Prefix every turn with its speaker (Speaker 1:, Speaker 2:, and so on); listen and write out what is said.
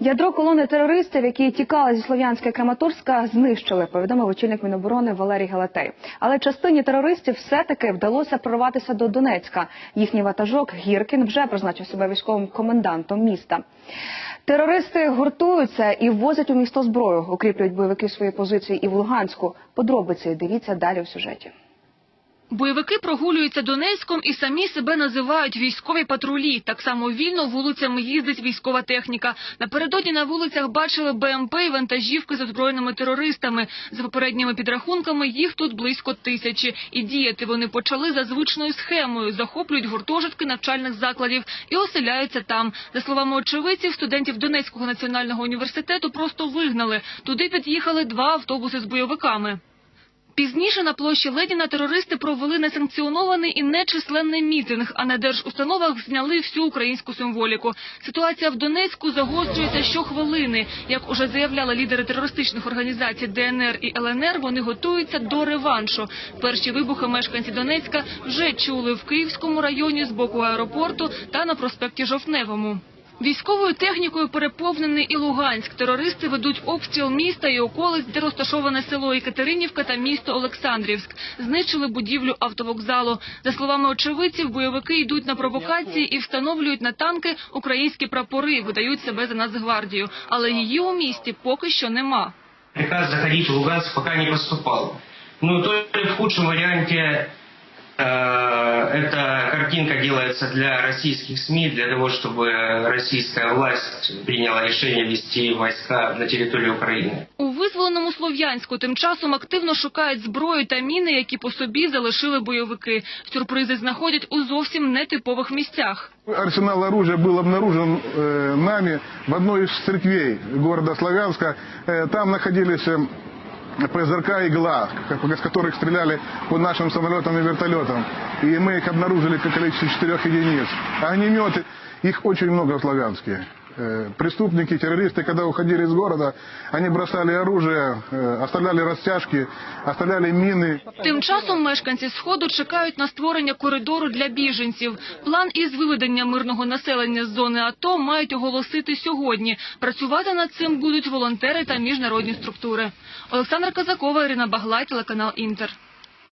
Speaker 1: Ядро колони терористів, які тікали зі Слов'янська і Краматорська, знищили, повідомив очільник Міноборони Валерій Галатей. Але частині терористів все-таки вдалося прорватися до Донецька. Їхній ватажок Гіркін вже призначив себе військовим комендантом міста. Терористи гуртуються і ввозять у місто зброю, укріплюють бойовики свої позиції і в Луганську. Подробиці дивіться далі в сюжеті.
Speaker 2: Бойовики прогулюються Донецьком і самі себе називають військові патрулі. Так само вільно вулицями їздить військова техніка. Напередодні на вулицях бачили БМП і вантажівки з озброєними терористами. За попередніми підрахунками їх тут близько тисячі. І діяти вони почали за звичною схемою. Захоплюють гуртожитки навчальних закладів і оселяються там. За словами очевидців, студентів Донецького національного університету просто вигнали. Туди під'їхали два автобуси з бойовиками. Пізніше на площі Леніна терористи провели несанкціонований і нечисленний мітинг, а на держустановах зняли всю українську символіку. Ситуація в Донецьку загострюється щохвилини. Як уже заявляли лідери терористичних організацій ДНР і ЛНР, вони готуються до реваншу. Перші вибухи мешканці Донецька вже чули в Київському районі з боку аеропорту та на проспекті Жовтневому. Військовою технікою переповнений і Луганськ. Терористи ведуть обстріл міста і околиць, де розташоване село Екатеринівка та місто Олександрівськ. Знищили будівлю автовокзалу. За словами очевидців, бойовики йдуть на провокації і встановлюють на танки українські прапори, видають себе за Нацгвардію. Але її у місті поки що нема.
Speaker 3: Приказ заходить в Луганск пока не поступал. Ну, то в худшем варианте э, эта картинка делается для российских СМИ, для того, чтобы российская власть приняла решение вести войска на территорию Украины.
Speaker 2: У визволеному Слов'янську тим часом активно шукають зброю та міни, які по собі залишили бойовики. Сюрпризи знаходять у зовсім нетипових місцях.
Speaker 4: Арсенал оружия был обнаружен э, нами в одной из церквей города Славянска. Э, там находились э, ПЗРК «Игла», как- из которых стреляли по нашим самолетам и вертолетам. И мы их обнаружили как количество четырех единиц. Огнеметы, их очень много в Славянске. Э, Преступники, террористы, когда уходили из города, они бросали оружие, э, оставляли растяжки, оставляли мины.
Speaker 2: Тим часом мешканці Сходу чекають на створення коридору для біженців. План із виведення мирного населення з зони АТО мають оголосити сьогодні. Працювати над цим будуть волонтери та міжнародні структури. Олександра Казакова, Ірина Баглай, телеканал Інтер.